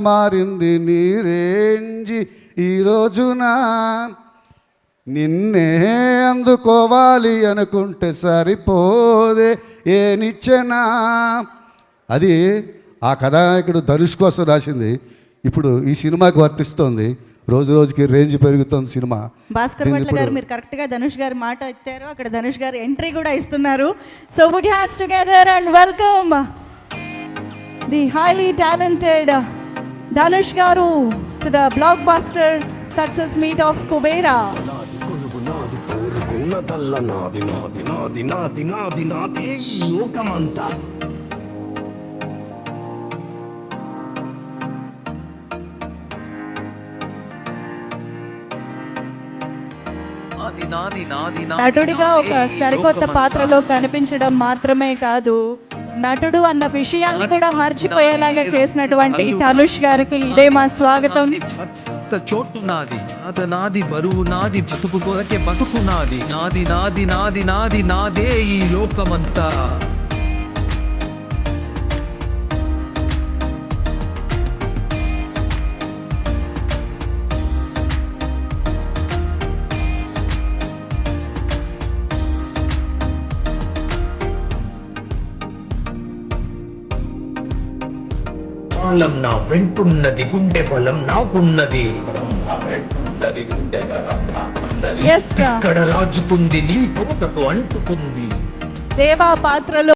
మారింది నీ రేంజి ఈ రోజున. నిన్నే అందుకోవాలి అనుకుంటే సరిపోదే ఏ నిచ్చెనా. అది ఆ కథానాయకుడు ధనుష్ కోసం రాసింది. ఇప్పుడు ఈ సినిమాకి వర్తిస్తోంది. రోజు రోజుకి రేంజ్ పెరుగుతుంది సినిమా. భాస్కర్ భట్ల గారు మీరు కరెక్ట్గా ధనుష్ గారి మాట ఎత్తారు అక్కడ ధనుష్ గారు ఎంట్రీ కూడా ఇస్తున్నారు. So would hands together and welcome the highly talented Dhanush గారు to the blockbuster success meet of Kubera నాది ఉన్నదల్ల నాది నాది నాది నాది నాది నాదే ఈ లోకమంతా నాది నాది నాది నాది నటుడిగా ఒక నాది సరికొత్త. పాత్రలో కనిపించడం మాత్రమే కాదు నటుడు అన్న విషయాన్ని కూడా మర్చిపోయేలాగా చేసినటువంటి ధనుష్ గారికి ఇదే మా స్వాగతం. చోటు నాది. నాద నాది బరువు నాది. బతుకు కొరకే బతుకు నాది. నాది నాది నాది నాది నాదే ఈ లోకమంతా. కాలం నా వెంటున్నది గుండె బలం నాకున్నది. ఇక్కడ రాజుకుంది నీ తోటకు అంటుకుంది. దేవా పాత్రలో